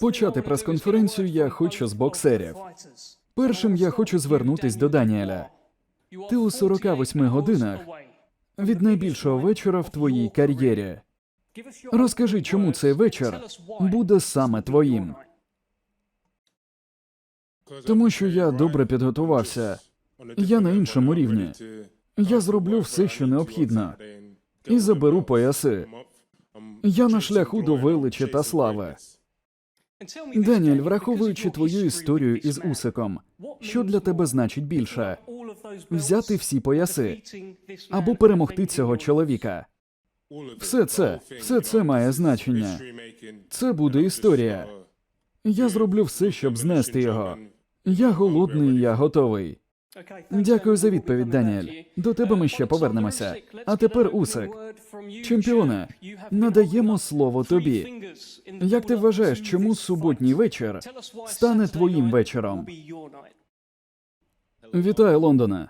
Почати прес-конференцію я хочу з боксерів. Першим я хочу звернутись до Даніеля. Ти у 48 годинах від найбільшого вечора в твоїй кар'єрі. Розкажи, чому цей вечір буде саме твоїм. Тому що я добре підготувався. Я на іншому рівні. Я зроблю все, що необхідно, і заберу пояси. Я на шляху до величі та слави. Даніель, враховуючи твою історію із Усиком, що для тебе значить більше взяти всі пояси або перемогти цього чоловіка? Все це, все це має значення. Це буде історія. Я зроблю все, щоб знести його. Я голодний, я готовий. Дякую за відповідь, Даніель. До тебе ми ще повернемося. А тепер Усик. Чемпіоне, надаємо слово тобі. Як ти вважаєш, чому суботній вечір стане твоїм вечором? Вітаю, Лондоне.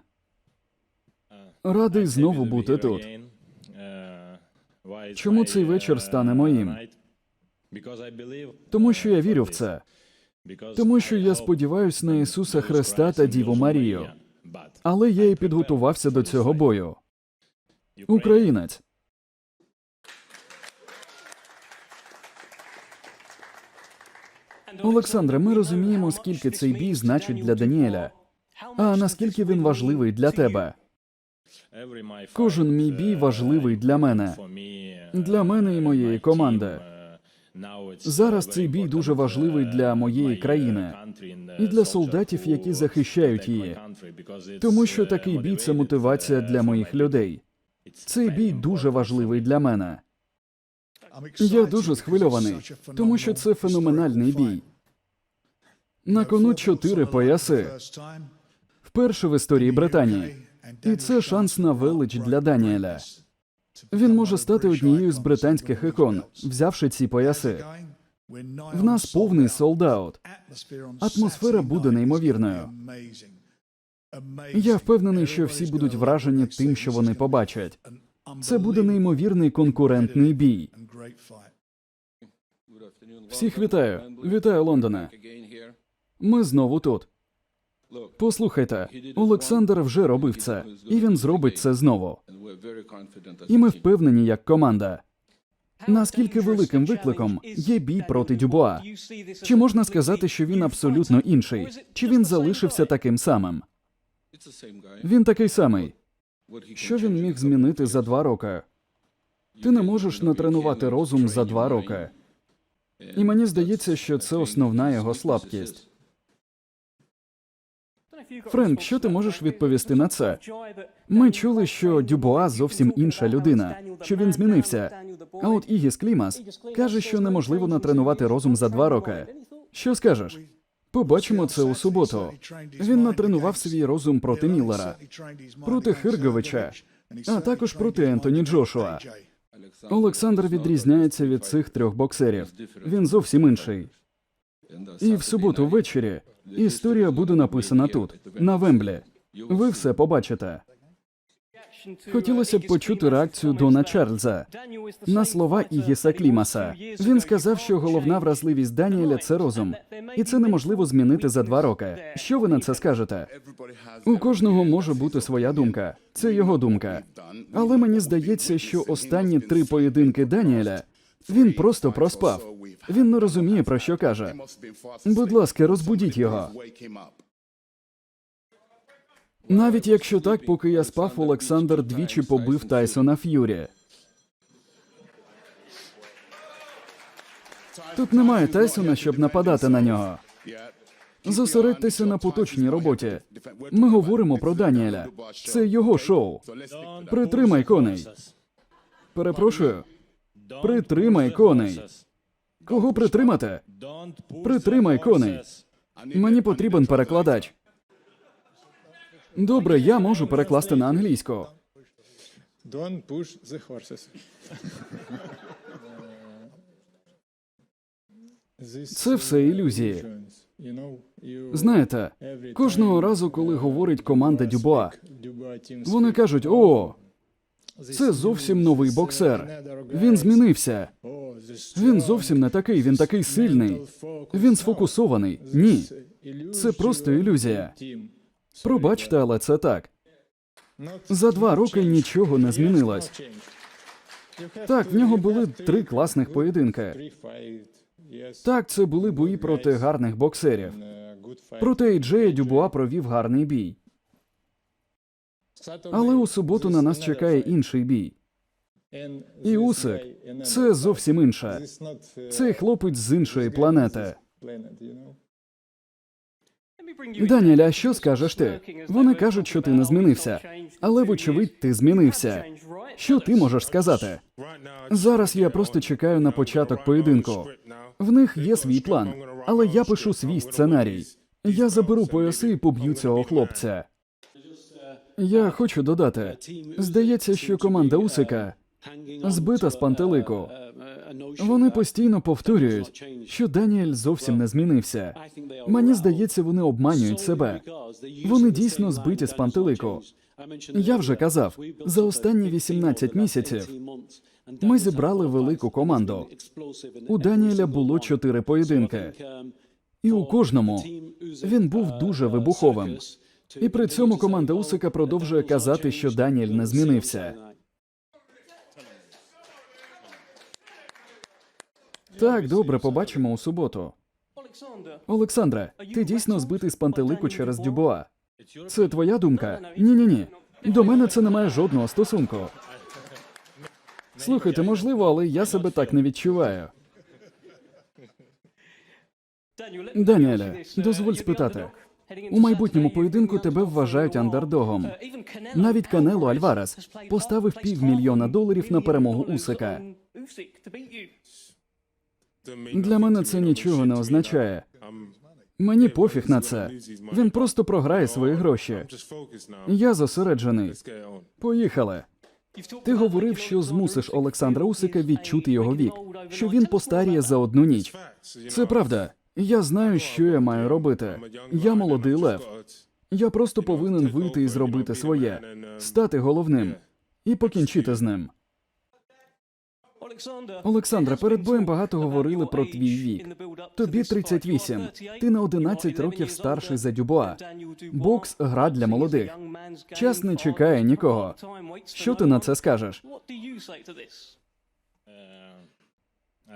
Радий знову бути тут. Чому цей вечір стане моїм? Тому що я вірю в це. Тому що я сподіваюся на Ісуса Христа та Діву Марію. Але я і підготувався до цього бою. Українець. Олександре, ми розуміємо, скільки цей бій значить для Даніеля. А наскільки він важливий для тебе? Кожен мій бій важливий для мене. Для мене і моєї команди. Зараз цей бій дуже важливий для моєї країни і для солдатів, які захищають її. Тому що такий бій це мотивація для моїх людей. Цей бій дуже важливий для мене. Я дуже схвильований, тому що це феноменальний бій. На кону чотири пояси. Вперше в історії Британії. І це шанс на велич для Даніеля. Він може стати однією з британських ікон, взявши ці пояси. В нас повний солдаут. Атмосфера буде неймовірною. Я впевнений, що всі будуть вражені тим, що вони побачать. Це буде неймовірний конкурентний бій. Всіх вітаю. Вітаю, Лондоне. Ми знову тут. Послухайте, Олександр вже робив це, і він зробить це знову. І ми впевнені, як команда. Наскільки великим викликом є бій проти Дюбуа? Чи можна сказати, що він абсолютно інший? Чи він залишився таким самим? Він такий самий. Що він міг змінити за два роки? Ти не можеш натренувати розум за два роки. І мені здається, що це основна його слабкість. Френк, що ти можеш відповісти на це? Ми чули, що Дюбуа зовсім інша людина, що він змінився. А от Ігіс Клімас каже, що неможливо натренувати розум за два роки. Що скажеш? Побачимо це у суботу. Він натренував свій розум проти Міллера, проти Хирговича, а також проти Ентоні Джошуа. Олександр відрізняється від цих трьох боксерів. Він зовсім інший. І в суботу ввечері історія буде написана тут, на Вемблі. Ви все побачите. Хотілося б почути реакцію Дона Чарльза на слова Ігіса Клімаса. Він сказав, що головна вразливість Даніеля це розум, і це неможливо змінити за два роки. Що ви на це скажете? У кожного може бути своя думка. Це його думка. Але мені здається, що останні три поєдинки Даніеля він просто проспав. Він не розуміє, про що каже. Будь ласка, розбудіть його. Навіть якщо так, поки я спав, Олександр двічі побив Тайсона Ф'юрі. Тут немає Тайсона, щоб нападати на нього. Зосередьтеся на поточній роботі. Ми говоримо про Даніеля. Це його шоу. Притримай коней. Перепрошую. Притримай коней. Кого притримати? Притримай коней. Мені потрібен перекладач. Добре, я можу перекласти на англійську. Don't push the horses. Це все ілюзії. Знаєте, кожного разу, коли говорить команда Дюбуа, вони кажуть: о, Це зовсім новий боксер. Він змінився. Він зовсім не такий, він такий сильний. Він сфокусований. Ні. Це просто ілюзія. Пробачте, але це так. За два роки нічого не змінилось. Так, в нього були три класних поєдинки. Так, це були бої проти гарних боксерів. Проти Ейджея Дюбуа провів гарний бій. Але у суботу на нас чекає інший бій. І Усик – це зовсім інше. Цей хлопець з іншої планети. Даніель, а що скажеш ти? Вони кажуть, що ти не змінився. Але, вочевидь, ти змінився. Що ти можеш сказати? Зараз я просто чекаю на початок поєдинку. В них є свій план, але я пишу свій сценарій. Я заберу пояси і поб'ю цього хлопця. Я хочу додати. Здається, що команда Усика збита з пантелику. Вони постійно повторюють, що Даніель зовсім не змінився. Мені здається, вони обманюють себе. Вони дійсно збиті з пантелику. Я вже казав, за останні 18 місяців ми зібрали велику команду. У Даніеля було чотири поєдинки, і у кожному він був дуже вибуховим. І при цьому команда Усика продовжує казати, що Даніель не змінився. Так, добре, побачимо у суботу. Олександре, ти дійсно збитий з пантелику через Дюбуа. Це твоя думка? Ні, ні, ні. До мене це не має жодного стосунку. Слухайте, можливо, але я себе так не відчуваю. Даніеле, дозволь спитати. У майбутньому поєдинку тебе вважають андердогом. Навіть Канело Альварес поставив півмільйона доларів на перемогу Усика. Для мене це нічого не означає. Мені пофіг на це. Він просто програє свої гроші. Я зосереджений. Поїхали. Ти говорив, що змусиш Олександра Усика відчути його вік, що він постаріє за одну ніч. Це правда. Я знаю, що я маю робити. Я молодий лев. Я просто повинен вийти і зробити своє, стати головним і покінчити з ним. Олександре, перед боєм багато говорили про твій вік. Тобі 38. Ти на 11 років старший за Дюбуа. Бокс гра для молодих. Час не чекає нікого. Що ти на це скажеш?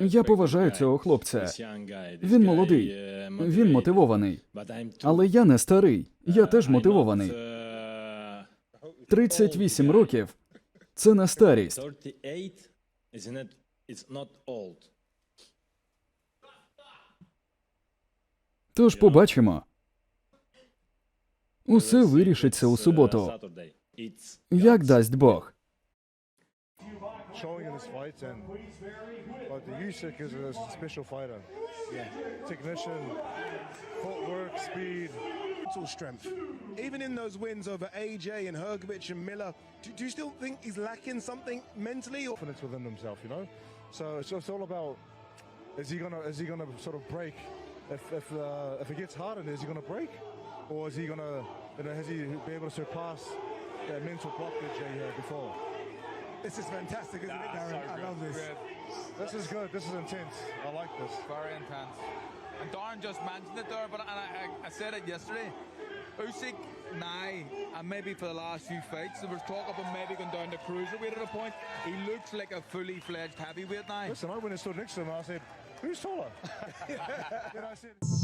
Я поважаю цього хлопця. Він молодий, він мотивований. Але я не старий. Я теж мотивований. 38 років це не старість. 38 is not, it's not old. Тож побачимо. Усе вирішиться у суботу. Як дасть Бог. Showing in this fight, and but the Usyk is a special fighter. Yeah, technician, footwork, speed. mental strength. Even in those wins over AJ and Hergovich and Miller, do, do you still think he's lacking something mentally? Or confidence within himself, you know. So it's, it's all about is he gonna is he gonna sort of break if if uh, if it gets harder, is he gonna break, or is he gonna you know has he been able to surpass that mental blockage that he had before? This is fantastic, isn't it, Darren? I love this. This is good. This is intense. I like this. Very intense. And Darren just mentioned it there, but and I, I, I said it yesterday. Usyk now, and maybe for the last few fights, there was talk about maybe going down to cruiserweight at a point. He looks like a fully fledged heavyweight now. Listen, I went and stood next to him and I said, "Who's taller?" then I said.